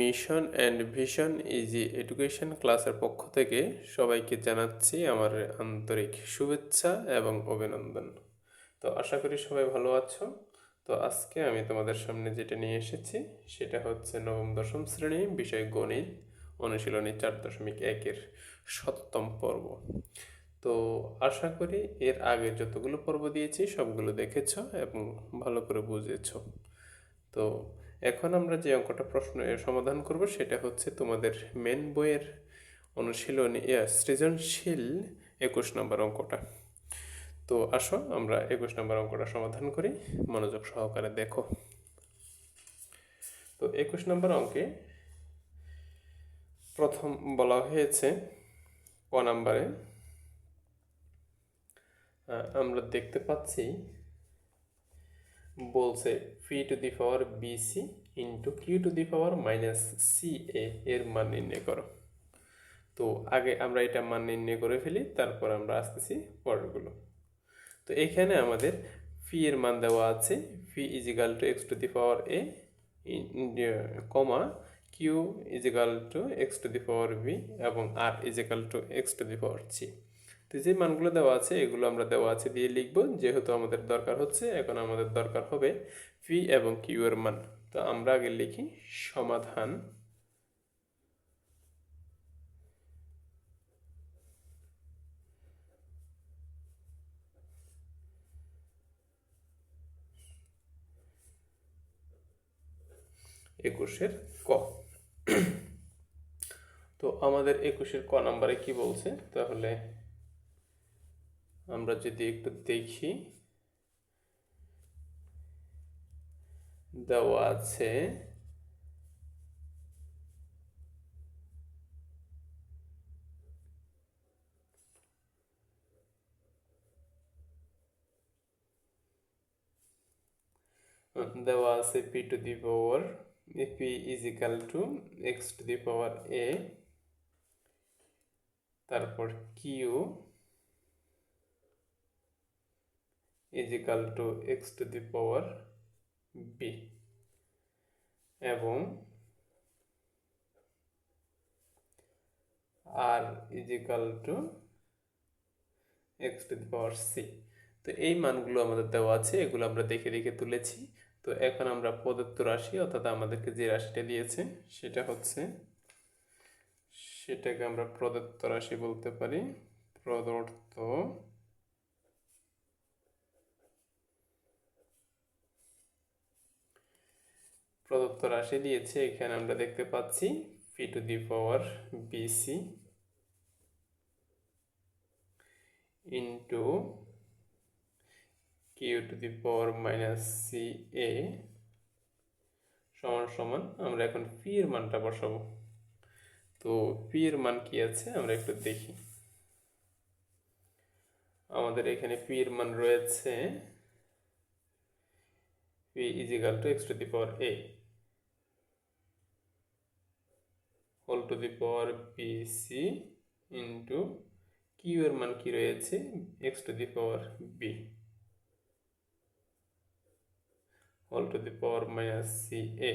Mission and vision easy education ক্লাসের পক্ষ থেকে সবাইকে জানাচ্ছি আমার আন্তরিক শুভেচ্ছা এবং অভিনন্দন। তো আশা করি সবাই ভালো আছো। তো আজকে আমি তোমাদের সামনে যেটা নিয়ে এসেছি, সেটা হচ্ছে নবম, দশম শ্রেণি বিষয় গণিত, অনুশীলনী চার দশমিক একের সপ্তম পর্ব। তো আশা করি এর আগে যতগুলো পর্ব দিয়েছি, সবগুলো দেখেছ এবং ভালো করে বুঝেছ। তো এখন আমরা যে অঙ্কটা প্রশ্ন সমাধান করব সেটা হচ্ছে তোমাদের মেন বইয়ের অনুশীলনী সৃজনশীল একুশ নম্বর অঙ্কটা। তো আসো, আমরা একুশ নম্বর অঙ্কটা সমাধান করি, মনোযোগ সহকারে দেখো। তো একুশ নম্বর অঙ্কে প্রথম বলা হয়েছে ক নাম্বারে। আমরা দেখতে পাচ্ছি বলছে P to the power BC into Q to the power minus C A এর মান নির্ণয় করো। তো আগে আমরা এটা মান নির্ণয় করে ফেলি, তারপর আমরা আসতেছি পরেরগুলো। তো এখানে আমাদের ফি এর মান দেওয়া আছে P is equal to X to the power A comma Q is equal to X to the power B এবং R is equal to X to the power C তো যে মানগুলো দেওয়া আছে, এগুলো আমরা দেওয়া আছে দিয়ে লিখব। যেহেতু আমাদের দরকার হচ্ছে, এখন আমাদের দরকার হবে পি এবং কিউ এর মান। তো আমরা আগে লিখি সমাধান। একুশের ক। তো আমাদের একুশের ক নাম্বারে কি বলছে? তাহলে আমরা যদি একটু দেখি, দেওয়া আছে দেওয়া আছে P to the power P is equal to X to the power A তারপর Q is equal to X to the power B এবং R is equal to X to the power C তো এই মানগুলো আমাদের দেওয়া আছে, এগুলো আমরা দেখে দেখে তুলেছি। তো এখন আমরা প্রদত্ত রাশি, অর্থাৎ আমাদেরকে যে রাশিটা দিয়েছে, সেটা হচ্ছে, সেটাকে আমরা প্রদত্ত রাশি বলতে পারি, প্রদত্ত প্রদত্ত রাশি দিয়েছে, এখানে আমরা দেখতে পাচ্ছি P to the power BC into Q to the power minus C A সমান সমান আমরা এখন পি এর মানটা বসাবো। তো পি এর মান কি আছে আমরা একটু দেখি। আমাদের এখানে পি এর মান রয়েছে is equal to X to the power A whole to the power P C into Q এর মান কি রয়েছে? X to the power B whole to the power minus C A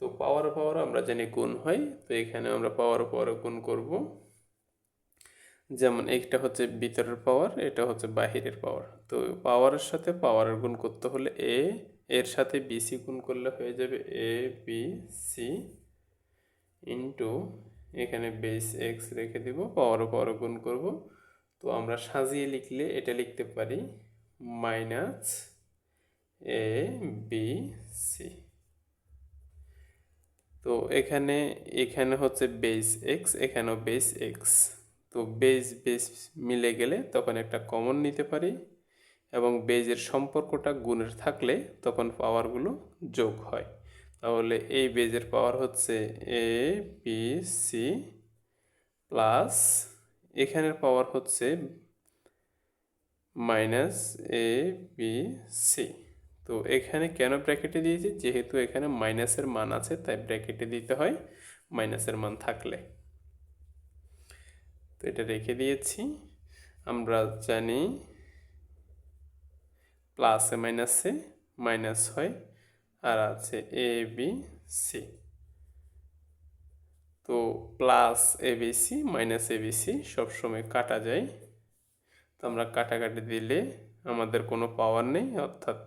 তো পাওয়ার পাওয়ার আমরা জানি গুণ হয়, তো এখানে আমরা পাওয়ার পাওয়ার গুণ করব। যেমন একটা হচ্ছে ভিতরের পাওয়ার এটা হচ্ছে বাহিরের পাওয়ার তো পাওয়ারের সাথে পাওয়ারের গুণ করতে হলে এ এর সাথে বিসি গুণ করলে হয়ে যাবে এ বি সি ইন্টু এখানে বেস এক্স রেখে দেব পাওয়ার পাওয়ার গুণ করব। তো আমরা সাজিয়ে লিখলে এটা লিখতে পারি মাইনাস এ বি সি তো এখানে এখানে হচ্ছে বেস এক্স এখানেও বেস এক্স তো বেস বেস মিলে গেলে তখন একটা কমন নিতে পারি এবং বেজের সম্পর্কটা গুণের থাকলে তখন পাওয়ারগুলো যোগ হয়। তাহলে এই বেজের পাওয়ার হচ্ছে এ বি সি প্লাস এখানের পাওয়ার হচ্ছে মাইনাস এ বি সি তো এখানে কেন ব্র্যাকেটে দিয়েছি? যেহেতু এখানে মাইনাসের মান আছে, তাই ব্র্যাকেটে দিতে হয় মাইনাসের মান থাকলে। তো এটা রেখে দিয়েছি। আমরা জানি প্লাসে মাইনাসে মাইনাস হয়। আর আছে এ বি সি তো plus A B C minus A B C সবসময় কাটা যায়। তো আমরা কাটাকাটি দিলে আমাদের কোনো পাওয়ার নেই, অর্থাৎ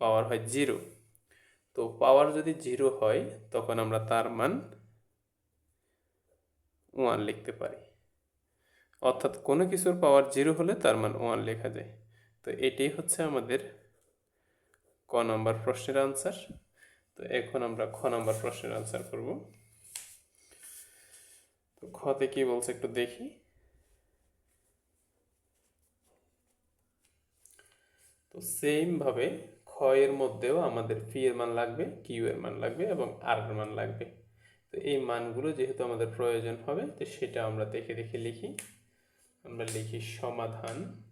পাওয়ার হয় জিরো তো পাওয়ার যদি জিরো হয়, তখন আমরা তার মান ওয়ান লিখতে পারি। অর্থাৎ কোনো কিছুর পাওয়ার জিরো হলে তার মান ওয়ান লেখা যায়। তো এটাই হচ্ছে আমাদের ক নম্বর প্রশ্নের আনসার তো এখন আমরা খ নম্বর প্রশ্নের আনসার করব। তো খতে কি বলছে একটু দেখি। তো সেম ভাবে খ এর মধ্যেও আমাদের পি এর মান লাগবে কিউ এর মান লাগবে এবং আর এর মান লাগবে। তো এই মানগুলো যেহেতু আমাদের প্রয়োজন হবে, তো সেটা আমরা দেখে দেখে লিখি। আমরা লিখি সমাধান।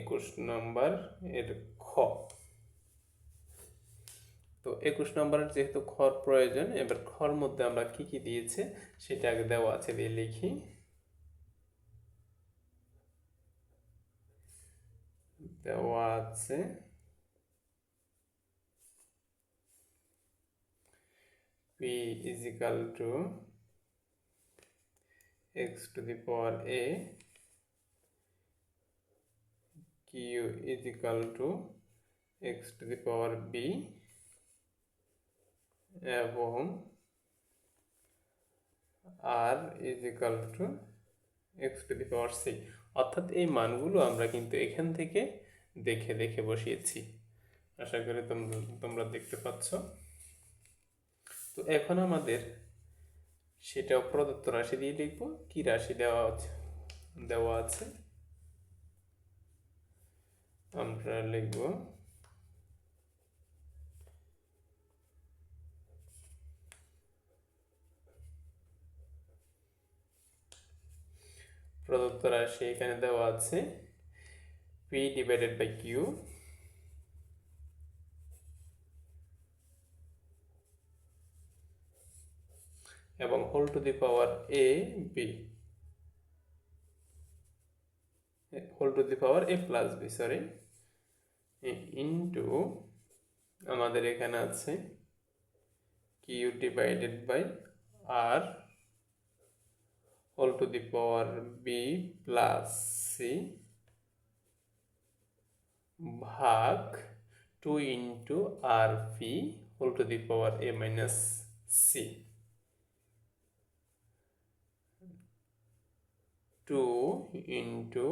একুশ নম্বর এর খ। তো একুশ নম্বরের যেহেতু খর প্রয়োজন, এবার খর মধ্যে আমরা কি কি দিয়েছে সেটা আগে দেওয়া আছে, দিয়ে লিখি। দেওয়া আছে। p is equal to x to the power q is equal to x to the power b এবং R is equal to X to the power C. অর্থাৎ এই মানগুলো আমরা কিন্তু এখান থেকে দেখে দেখে বসিয়েছি। আশা করি তোমরা তোমরা দেখতে পাচ্ছ। তো এখন আমাদের সেটাও প্রদত্ত রাশি দিয়ে লিখব। কি রাশি দেওয়া আছে দেওয়া আছে? আমরা লিখব প্রদত্ত রাশি এখানে দেওয়া আছে পি ডিভাইডেড বাই কিউ এবং whole to the power A B whole to the power A plus B sorry into আমাদের এখানে আছে Q divided by R whole to the power B plus C ভাগ two into R P whole to the power A minus C two into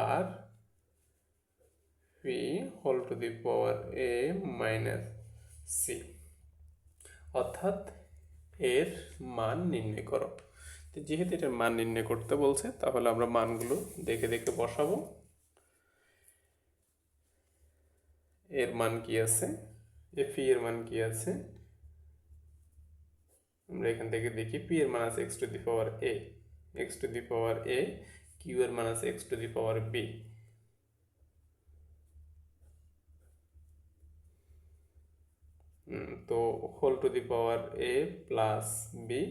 R P whole to the power A minus C অর্থাৎ এর মান নির্ণয় করো। তো যেহেতু এটার মান নির্ণয় করতে বলছে, তাহলে আমরা মানগুলো দেখে দেখে বসাবো। এর মান কি আছে? এফ এর মান কি আছে? আমরা এখান থেকে দেখি পি এর মান আছে X to the power A X to the power A Q এর মান আছে X to the power B তো whole to the power A plus B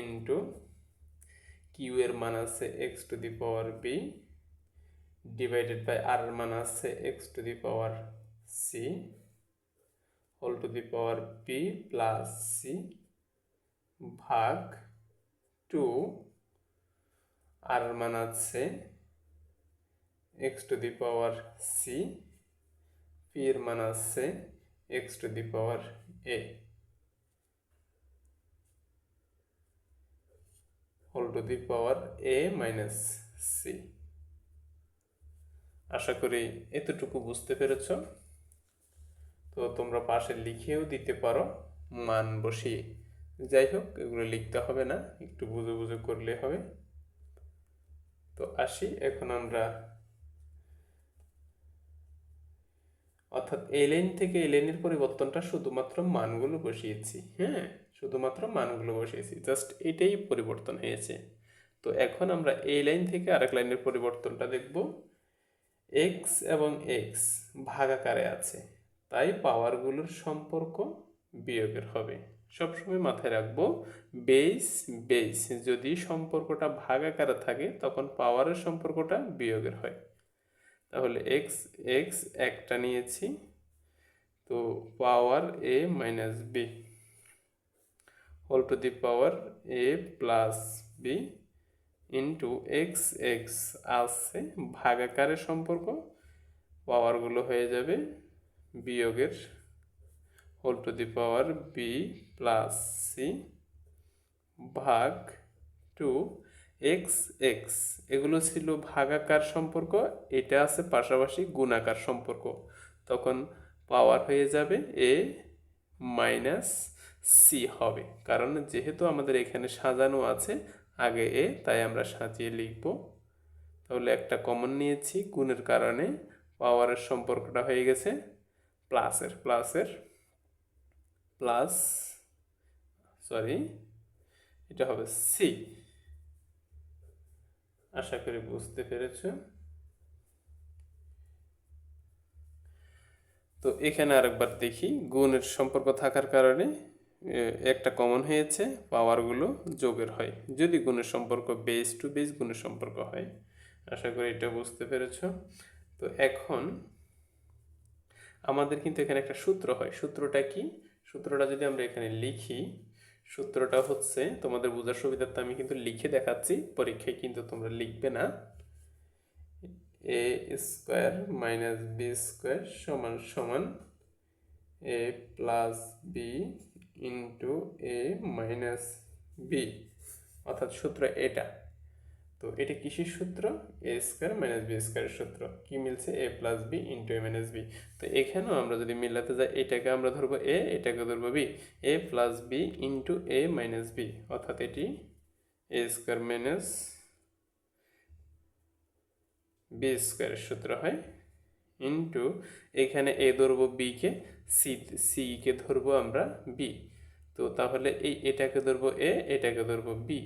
into Q এর মান আছে X to the power B divided by R এর মান আছে X to the power C whole to the power B plus C ভাগ two R মান আছে X to the power C P এর মান আছে X to the power A whole to the power A minus C আশা করি এতটুকু বুঝতে পেরেছ। তো তোমরা পাশে লিখেও দিতে পারো, মান বসিয়ে। যাই হোক, এগুলো লিখতে হবে না, একটু বুঝে বুঝে করলে হবে। তো আসি, এখন আমরা অর্থাৎ এই লাইন থেকে এই লাইনের পরিবর্তনটা শুধুমাত্র মানগুলো বসিয়েছি হ্যাঁ? শুধুমাত্র মানগুলো বসিয়েছি জাস্ট এটাই পরিবর্তন হয়েছে। তো এখন আমরা এই লাইন থেকে আরেক লাইনের পরিবর্তনটা দেখব। এক্স এবং এক্স ভাগাকারে আছে, তাই পাওয়ারগুলোর সম্পর্ক বিয়োগের হবে। সবসময় মাথায় রাখব বেস বেস যদি সম্পর্কটা ভাগ আকারে থাকে, তখন পাওয়ারের সম্পর্কটা বিয়োগের হয়। তাহলে এক্স এক্স একটা নিয়েছি, তো power A minus B whole to the power A plus B into X X আসছে ভাগাকারের সম্পর্ক পাওয়ারগুলো হয়ে যাবে বিয়োগের whole to the power B plus C ভাগ টু এক্স এক্স এগুলো ছিল ভাগাকার সম্পর্ক, এটা আছে পাশাপাশি গুণাকার সম্পর্ক। তখন পাওয়ার হয়ে যাবে এ মাইনাস সি হবে। কারণ যেহেতু আমাদের এখানে সাজানো আছে, আগে এ তাই আমরা সাজিয়ে লিখব। তাহলে একটা কমন নিয়েছি, গুণের কারণে পাওয়ারের সম্পর্কটা হয়ে গেছে প্লাসের প্লাসের প্লাস সরি এটা হবে সি আশা করি বুঝতে পেরেছ। তো এখানে আরেকবার দেখি, গুণের সম্পর্ক থাকার কারণে একটা কমন হয়েছে পাওয়ারগুলো যোগের হয়। যদি গুণের সম্পর্ক বেস টু বেস গুণের সম্পর্ক হয়, আশা করি এটা বুঝতে পেরেছ। তো এখন, আমাদের কিন্তু এখানে একটা সূত্র হয়। সূত্রটা কি? সূত্রটা যদি আমরা এখানে লিখি সূত্রটা হচ্ছে, তোমাদের বোঝার সুবিধার্থে আমি কিন্তু লিখে দেখাচ্ছি, পরীক্ষায় কিন্তু তোমরা লিখবে না। A square minus B square সমান সমান A plus B into A minus B, অর্থাৎ সূত্র এটা। তো এটা কিসের সূত্র? এ স্কোয়ার মাইনাস বি স্কোয়ারের সূত্র। কি মিলছে? A plus B into A minus B তো এখানেও আমরা যদি মিলাতে যাই, এটাকে আমরা ধরবো এ এটাকে ধরবো B A plus B into A minus B অর্থাৎ এটি এ স্কোয়ার মাইনাস বি স্কোয়ারের সূত্র হয় ইন্টু এখানে এ ধরবো বিকে সি সিকে ধরবো আমরা বি তো তাহলে এই এটাকে ধরবো এ এটাকে ধরবো বি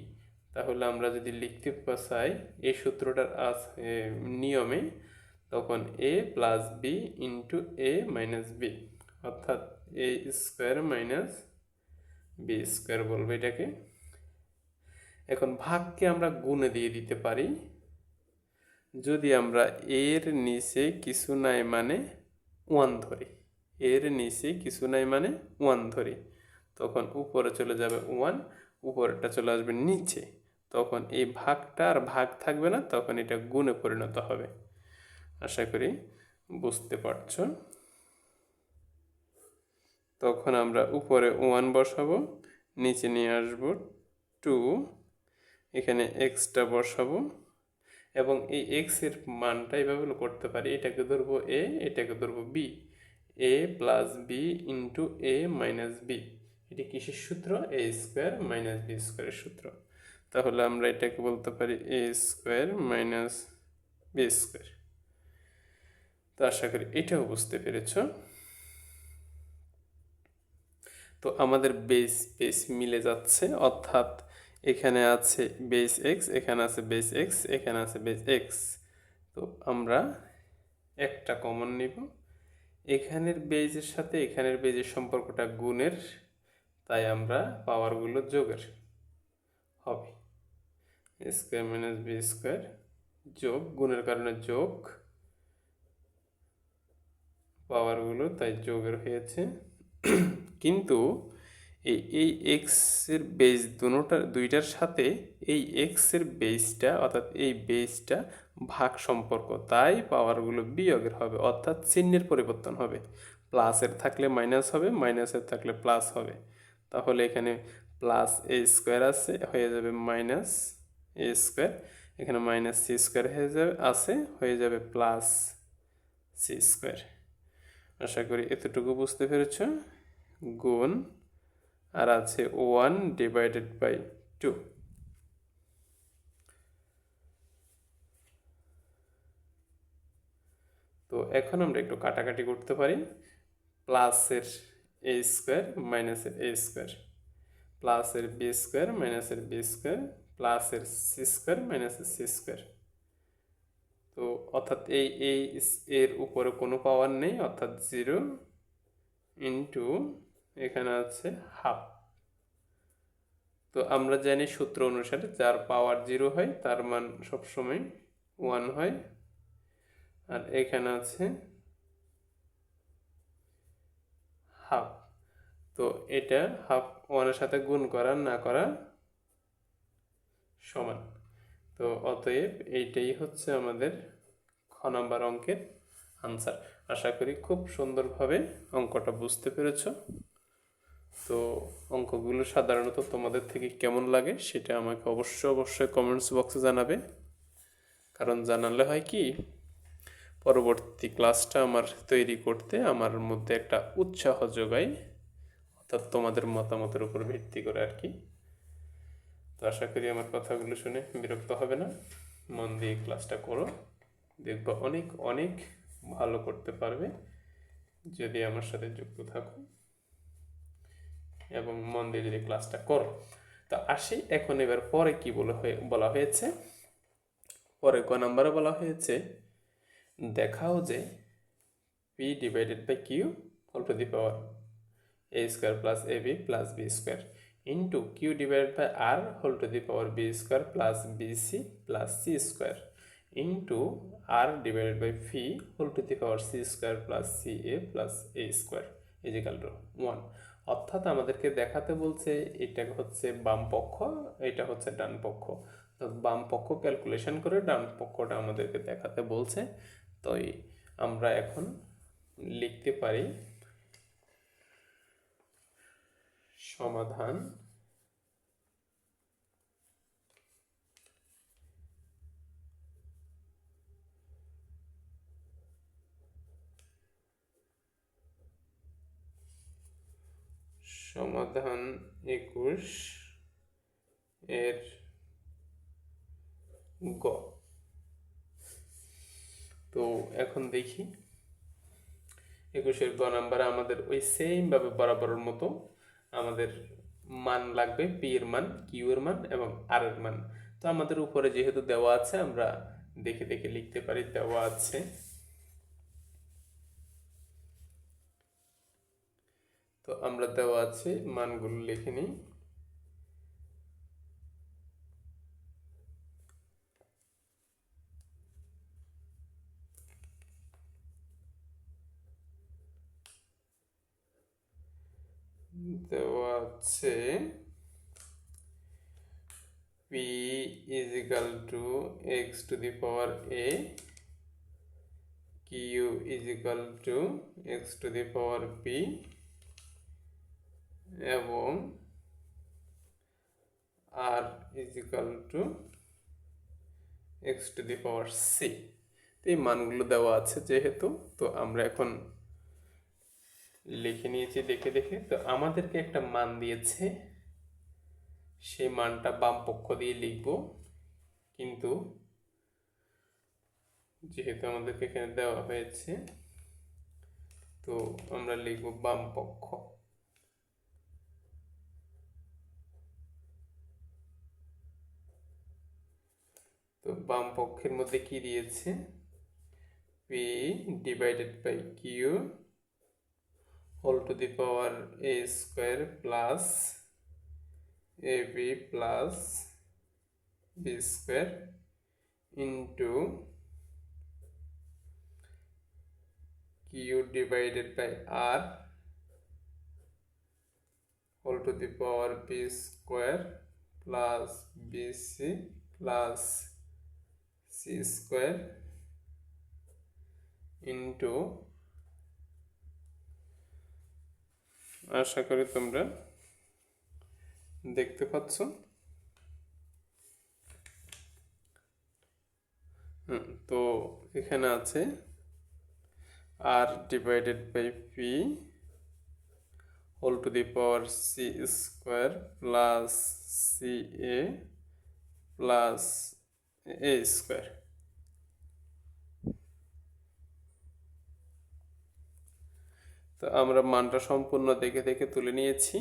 তাহলে আমরা যদি লিখতে চাই এই সূত্রটার আজ নিয়মে তখন A plus B into A minus B অর্থাৎ A square minus B square বলব এটাকে। এখন ভাগকে আমরা গুণে দিয়ে দিতে পারি। যদি আমরা এর নিচে কিছু নাই মানে ওয়ান ধরি, এর নিচে কিছু নাই মানে ওয়ান ধরি, তখন উপরে চলে যাবে ওয়ান উপরেরটা চলে আসবে নিচে। তখন এই ভাগটা আর ভাগ থাকবে না, তখন এটা গুণে পরিণত হবে। আশা করি বুঝতে পারছ। তখন আমরা উপরে ওয়ান বসাবো, নিচে নিয়ে আসব টু এখানে এক্সটা বসাবো এবং এই এক্সের মানটা এইভাবে করতে পারি। এটাকে ধরবো এ এটাকে ধরবো B A plus B into A minus B এটি কিসের সূত্র? এ স্কোয়ার মাইনাস বি স্কোয়ারের সূত্র। তাহলে আমরা এটাকে বলতে পারি A square minus B square তো আশা করি এটাও বুঝতে পেরেছ। তো আমাদের বেস বেস মিলে যাচ্ছে, অর্থাৎ এখানে আছে বেস এক্স এখানে আছে বেস এক্স এখানে আছে বেস এক্স তো আমরা একটা কমন নিব। এখানের বেজের সাথে এখানের বেজের সম্পর্কটা গুণের, তাই আমরা পাওয়ারগুলো যোগের হবে। স্কোয়ার মাইনাস বি স্কোয়ার যোগ গুণের কারণে যোগ পাওয়ারগুলো তাই যোগের হয়েছে। কিন্তু এই এই এক্সের বেস দুটার দুইটার সাথে এই এক্সের বেসটা অর্থাৎ এই বেসটা ভাগ সম্পর্ক, তাই পাওয়ারগুলো বিয়োগের হবে, অর্থাৎ চিহ্নের পরিবর্তন হবে। প্লাসের থাকলে মাইনাস হবে মাইনাসের থাকলে প্লাস হবে। তাহলে এখানে প্লাস এ স্কোয়ার আছে, হয়ে যাবে মাইনাস এ স্কোয়ার এখানে মাইনাস সি স্কোয়ার হয়ে যাবে, আছে, হয়ে যাবে প্লাস সি স্কোয়ার আশা করি এতটুকু বুঝতে পেরেছ। গুণ, আর আছে ওয়ান ডিভাইডেড বাই টু তো এখন আমরা একটু কাটাকাটি করতে পারি। প্লাসের এ স্কোয়ার মাইনাসের এ স্কোয়ার প্লাসের বি স্কোয়ার মাইনাসের বি স্কোয়ার প্লাসের সি স্কোয়ার মাইনাসের সি স্কোয়ার তো অর্থাৎ এই এই এর উপরে কোনো পাওয়ার নেই, অর্থাৎ জিরো ইন্টু এখানে আছে হাফ তো আমরা জানি সূত্র অনুসারে যার পাওয়ার জিরো হয়, তার মান সবসময় ওয়ান হয়। আর এখানে আছে হাফ তো এটা হাফ ওয়ানের সাথে গুণ করা, না করা সমান। তো অতএব এইটাই হচ্ছে আমাদের খ নাম্বার অঙ্কের আনসার আশা করি খুব সুন্দরভাবে অঙ্কটা বুঝতে পেরেছ। তো অঙ্কগুলো সাধারণত তোমাদের থেকে কেমন লাগে সেটা আমাকে অবশ্যই অবশ্যই কমেন্টস বক্সে জানাবে। কারণ জানালে হয় কি, পরবর্তী ক্লাসটা আমার তৈরি করতে আমার মধ্যে একটা উৎসাহ যোগায়, অর্থাৎ তোমাদের মতামতের উপর ভিত্তি করে আর কি। তো আশা করি আমার কথাগুলো শুনে বিরক্ত হবে না। মন দিয়ে ক্লাসটা করো। দেখব অনেক অনেক ভালো করতে পারবে যদি আমার সাথে যুক্ত থাকো। এবং মন দিয়ে যদি ক্লাসটা করো। তো আসি, এখন এবার পরে কি বলা হয়ে, বলা হয়েছে? পরে ক নাম্বারে বলা হয়েছে, দেখাও যে P divided by Q whole to the power A square plus A B plus B square into Q divided by R whole to the power B square plus B C plus C square into R divided by P whole to the power C square plus C A plus A square equal to one অর্থাৎ আমাদেরকে দেখাতে বলছে এটা হচ্ছে বাম পক্ষ, এটা হচ্ছে ডান পক্ষ। তো বাম পক্ষ ক্যালকুলেশন করে ডান পক্ষটা আমাদেরকে দেখাতে বলছে। তো আমরা এখন লিখতে পারি সমাধান। সমাধান একুশ এর গ। তো এখন দেখি। একুশের গ নাম্বারে আমাদের ওই সেম ভাবে বরাবরের মতো আমাদের মান লাগবে পি এর মান কিউ এর মান এবং আর এর মান। তো আমাদের উপরে যেহেতু দেওয়া আছে, আমরা দেখে দেখে লিখতে পারি দেওয়া আছে। তো আমরা দেওয়া আছে, মানগুলো লিখে নিই। দেওয়া আছে p is equal to x to the power a q is equal to x to the power p এবং r is equal to x to the power c তো এই মানগুলো দেওয়া আছে যেহেতু তো আমরা এখন লিখে নিয়েছি, দেখে দেখে। তো আমাদেরকে একটা মান দিয়েছে। সেই মানটা বাম পক্ষ দিয়ে লিখব। কিন্তু যেহেতু আমাদেরকে এখানে দেওয়া হয়েছে, তো আমরা লিখব বাম পক্ষ। তো বাম পক্ষের মধ্যে কি দিয়েছে? P divided by Q whole to the power a square plus ab plus b square into q divided by r whole to the power b square plus bc plus c square into আশা করি তোমরা দেখতে পাচ্ছ। তো এখানে আছে R divided by P whole to the power C square plus C A plus A square তো আমরা মানটা সম্পূর্ণ দেখে দেখে তুলে নিয়েছি।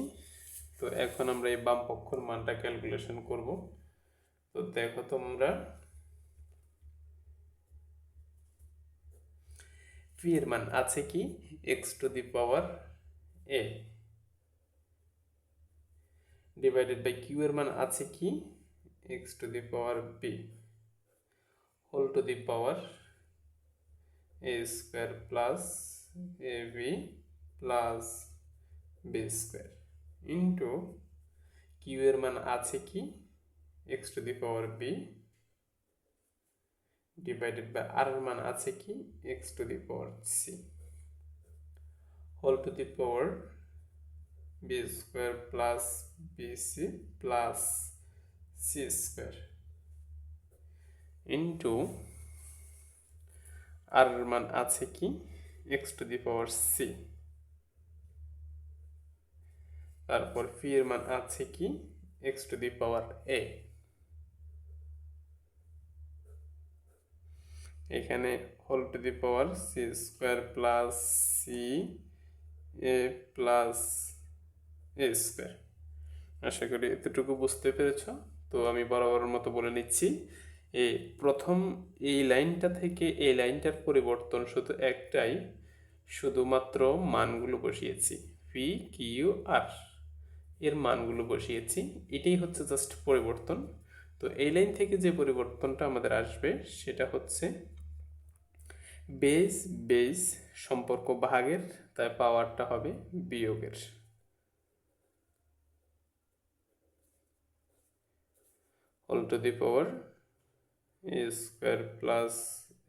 তো এখন আমরা এই বাম পক্ষর মানটা ক্যালকুলেশন করব। তো দেখো তোমরা পি এর মান আছে কি? X to the power A divided by Q এর মান আছে কি? X to the power B whole to the power A square plus A B plus B square into Q এর মান আছে কি? X to the power B divided by R এর মান আছে কি? X to the power C. Whole to the power B square plus B C plus C square into R মান আছে কি? X to the power C. তারপর P এর মান আছে কি? X to the power A এখানে whole to the power C square plus C A plus A square আশা করি এতটুকু বুঝতে পেরেছ। তো আমি বরাবরের মতো বলে নিচ্ছি। এই প্রথম এই লাইনটা থেকে এই লাইনটার পরিবর্তন শুধু একটাই, শুধুমাত্র মানগুলো বসিয়েছি। পি কিউ আর এর মানগুলো বসিয়েছি। এটাই হচ্ছে জাস্ট পরিবর্তন। তো এই লাইন থেকে যে পরিবর্তনটা আমাদের আসবে, সেটা হচ্ছে বেস বেস সম্পর্ক ভাগের তাই পাওয়ারটা হবে বিয়োগের। Whole to the power A square plus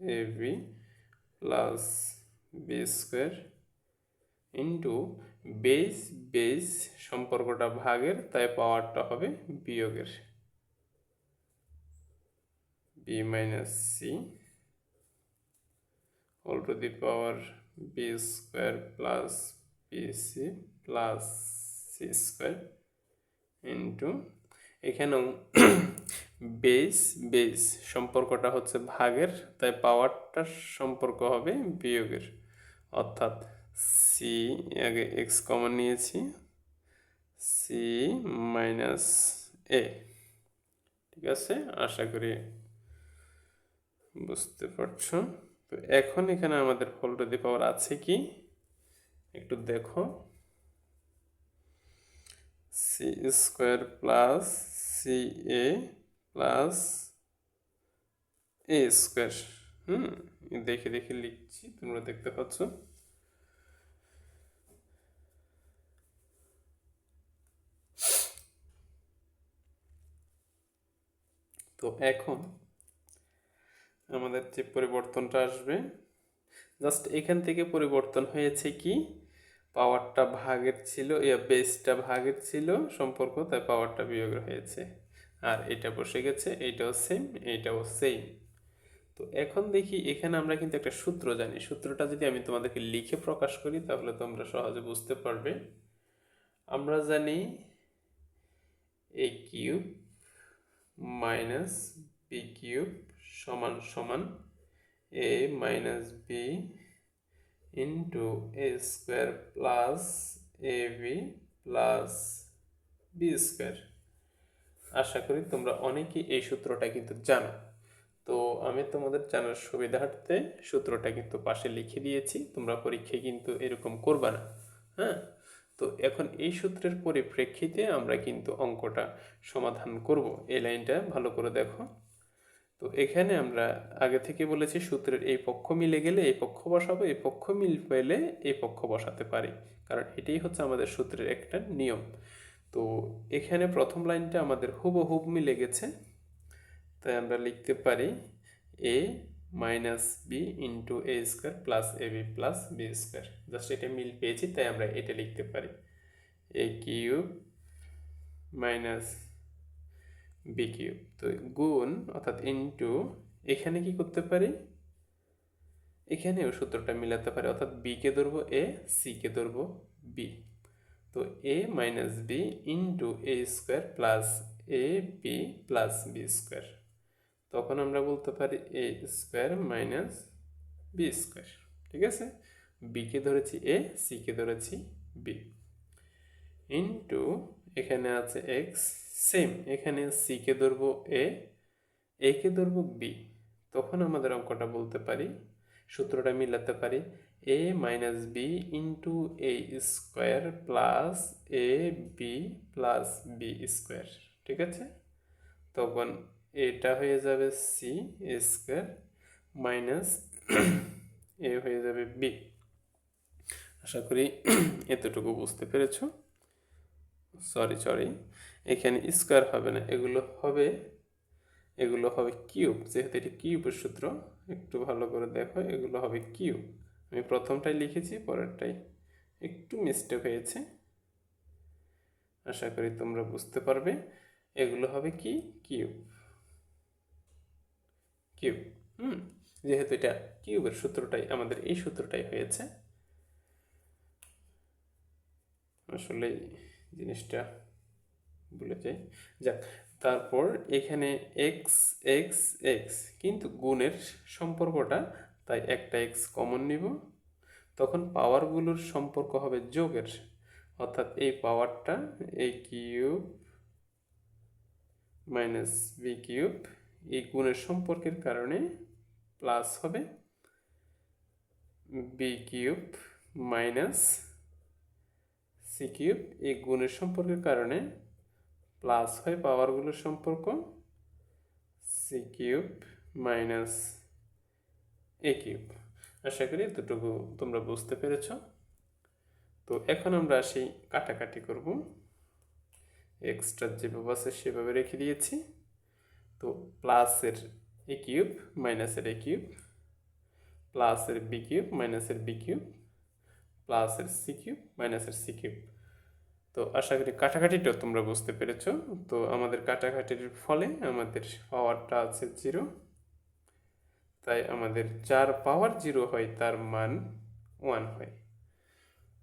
A B plus B square into base base সম্পর্কটা ভাগের, তাই পাওয়ারটা হবে বিয়োগের। B minus C whole to the power B square plus B C plus C square into এখানেও base base সম্পর্কটা হচ্ছে ভাগের, তাই পাওয়ারটার সম্পর্ক হবে বিয়োগের। অর্থাৎ সি আগে এক্স কমন নিয়েছি সি মাইনাস এ ঠিক আছে? আশা করি বুঝতে পারছ? তো এখন এখানে আমাদের হোল টু পাওয়ার আছে কি? একটু দেখো। C square plus C A plus A square hmm? দেখে দেখে লিখছি, তোমরা দেখতে পাচ্ছ। তো এখন আমাদের যে পরিবর্তনটা আসবে জাস্ট এখান থেকে পরিবর্তন হয়েছে কি পাওয়ারটা ভাগের ছিল ইয়া বেসটা ভাগের ছিল সম্পর্ক, তাই পাওয়ারটা বিয়োগ হয়েছে। আর এটা বসে গেছে এইটাও সেম এইটাও সেম তো এখন দেখি, এখানে আমরা কিন্তু একটা সূত্র জানি। সূত্রটা যদি আমি তোমাদেরকে লিখে প্রকাশ করি, তাহলে তোমরা সহজে বুঝতে পারবে। আমরা জানি A cube minus B cube সমান সমান A minus B into A square plus A B plus B square আশা করি তোমরা অনেকেই এই সূত্রটা কিন্তু জানো। তো আমি তোমাদের জানার সুবিধার্থে সূত্রটা কিন্তু পাশে লিখে দিয়েছি। তোমরা পরীক্ষায় কিন্তু এরকম করবা না। হ্যাঁ? তো এখন এই সূত্রের পরিপ্রেক্ষিতে আমরা কিন্তু অঙ্কটা সমাধান করব। এই লাইনটা ভালো করে দেখো। তো এখানে আমরা আগে থেকে বলেছি সূত্রের এই পক্ষ মিলে গেলে এই পক্ষ বসাবো, এই পক্ষ মিল পেলে এই পক্ষ বসাতে পারি। কারণ এটাই হচ্ছে আমাদের সূত্রের একটা নিয়ম। তো এখানে প্রথম লাইনটা আমাদের হুবহুব মিলে গেছে। তাই আমরা লিখতে পারি A minus B into A square plus A B plus B square just এটা মিল পেয়েছি, তাই আমরা এটা লিখতে পারি। A cube minus B cube তো গুণ অর্থাৎ ইন্টু এখানে কি করতে পারি? এখানেও সূত্রটা মিলাতে পারি, অর্থাৎ বিকে ধরবো এ সিকে ধরবো বি তো A minus B into A square plus A B plus B square তখন আমরা বলতে পারি A square minus B square ঠিক আছে? বিকে ধরেছি এ সিকে ধরেছি বি ইন্টু এখানে আছে এক্স সেম এখানে সিকে ধরবো এ একে ধরবো বি তখন আমাদের অঙ্কটা বলতে পারি, সূত্রটা মিলাতে পারি A minus B into A square plus A B plus B square ঠিক আছে? তখন এটা হয়ে যাবে সি স্কোয়ার মাইনাস এ হয়ে যাবে বি আশা করি এতটুকু বুঝতে পেরেছ? সরি সরি এখানে স্কোয়ার হবে না, এগুলো হবে এগুলো হবে কিউব যেহেতু এটি কিউবের সূত্র, একটু ভালো করে দেখো, এগুলো হবে কিউব আমি প্রথমটাই লিখেছি, পরেরটাই একটু মিস্টেক হয়েছে। আশা করি তোমরা বুঝতে পারবে। এগুলো হবে কি? Cube cube hmm. যেহেতু এটা কিউবের সূত্রটাই আমাদের এই সূত্রটাই হয়েছে। আসলে জিনিসটা ভুলে যাই। যাক তারপর এখানে এক্স এক্স এক্স কিন্তু গুণের সম্পর্কটা তাই একটা এক্স কমন নিব। তখন পাওয়ারগুলোর সম্পর্ক হবে যোগের। অর্থাৎ এই পাওয়ারটা এই কিউব মাইনাস বি কিউব এই গুণের সম্পর্কের কারণে প্লাস হবে B cube minus C cube. এই গুণের সম্পর্কের কারণে প্লাস হয় পাওয়ারগুলোর সম্পর্ক C cube minus A cube. আশা করি এতটুকু তোমরা বুঝতে পেরেছ। তো এখন আমরা আসি কাটাকাটি করব। এক্সট্রা যেভাবে আছে সেভাবে রেখে দিয়েছি। তো প্লাসের এ কিউব মাইনাসের এ কিউব প্লাসের বি কিউব মাইনাসের বি কিউব প্লাসের সি কিউব মাইনাসের সি কিউব তো আশা করি কাটাকাটিটাও তোমরা বুঝতে পেরেছ। তো আমাদের কাটাকাটির ফলে আমাদের পাওয়ারটা আছে জিরো তাই আমাদের যার পাওয়ার জিরো হয় তার মান ওয়ান হয়।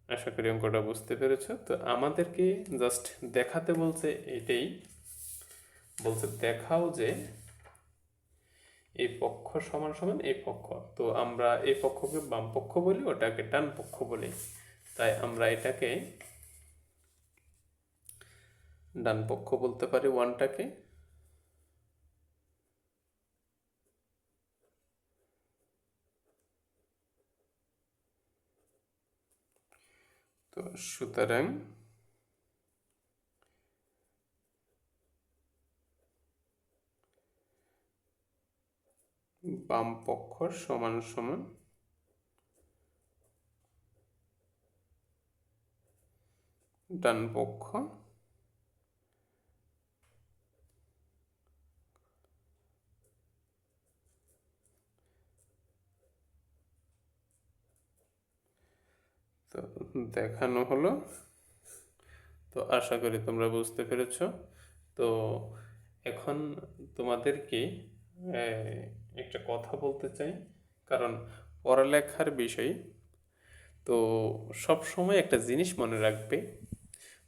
আশা করি অঙ্কটা বুঝতে পেরেছ। তো আমাদেরকে জাস্ট দেখাতে বলছে এটাই। বলছে, দেখাও যে এই পক্ষ সমান সমান এই পক্ষ। তো আমরা এই পক্ষকে বাম পক্ষ বলি, ওটাকে ডান পক্ষ বলি। তাই আমরা এটাকে ডান পক্ষ বলতে পারি, ওয়ানটাকে। তো সুতরাং বাম পক্ষ সমান সমান ডান পক্ষ তো দেখানো হলো। তো আশা করি তোমরা বুঝতে পেরেছ। তো এখন তোমাদেরকে একটা কথা বলতে চাই, কারণ পড়ালেখার বিষয়, তো সব সময় একটা জিনিস মনে রাখবে,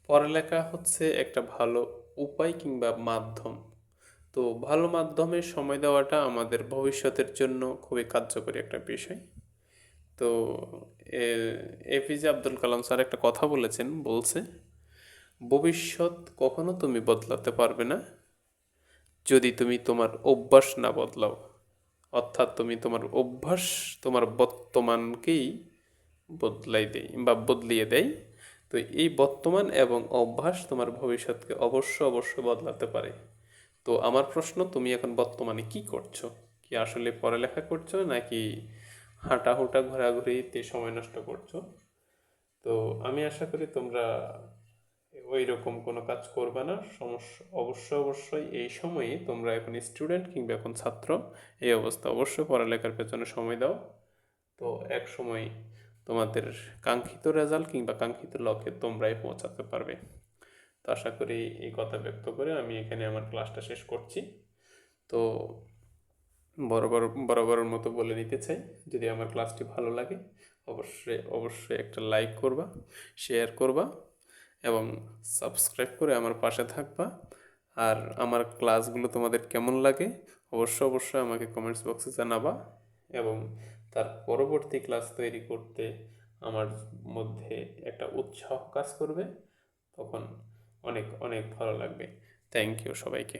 পড়ালেখা হচ্ছে একটা ভালো উপায় কিংবা মাধ্যম। তো ভালো মাধ্যমে সময় দেওয়াটা আমাদের ভবিষ্যতের জন্য খুবই কার্যকরী একটা বিষয়। তো এপিজে আব্দুল কালাম স্যার একটা কথা বলেছেন, বলছে, ভবিষ্যৎ কখনো তুমি বদলাতে পারবে না, যদি তুমি তোমার অভ্যাস না বদলাও। অর্থাৎ তুমি তোমার অভ্যাস, তোমার বর্তমানকেই বদলাই দেয় বা বদলিয়ে দেয় তো এই বর্তমান এবং অভ্যাস তোমার ভবিষ্যৎকে অবশ্য অবশ্যই বদলাতে পারে। তো আমার প্রশ্ন, তুমি এখন বর্তমানে কি করছ? কি আসলে পড়ালেখা করছ নাকি হাঁটা হুটা ঘোরাঘুরিতে সময় নষ্ট করছ? তো আমি আশা করি তোমরা ওই রকম কোনো কাজ করবে না। সমস্যা অবশ্য অবশ্যই এই সময়ে তোমরা এখন স্টুডেন্ট কিংবা এখন ছাত্র, এই অবস্থা অবশ্যই পড়ালেখার পেছনে সময় দাও। তো এক সময় তোমাদের কাঙ্ক্ষিত রেজাল্ট কিংবা কাঙ্ক্ষিত লক্ষ্যে তোমরাই পৌঁছাতে পারবে। তো আশা করি এই কথা ব্যক্ত করে আমি এখানে আমার ক্লাসটা শেষ করছি। তো বরাবর বরাবরের মতো বলে নিতে চাই, যদি আমার ক্লাসটি ভালো লাগে, অবশ্যই অবশ্যই একটা লাইক করবা শেয়ার করবা। এবং সাবস্ক্রাইব করে আমার পাশে থাকবা। আর আমার ক্লাসগুলো তোমাদের কেমন লাগে, অবশ্য অবশ্যই আমাকে কমেন্টস বক্সে জানাবা এবং তার পরবর্তী ক্লাস তৈরি করতে আমার মধ্যে একটা উৎসাহ কাজ করবে, তখন অনেক অনেক ভালো লাগবে। থ্যাংক ইউ সবাইকে।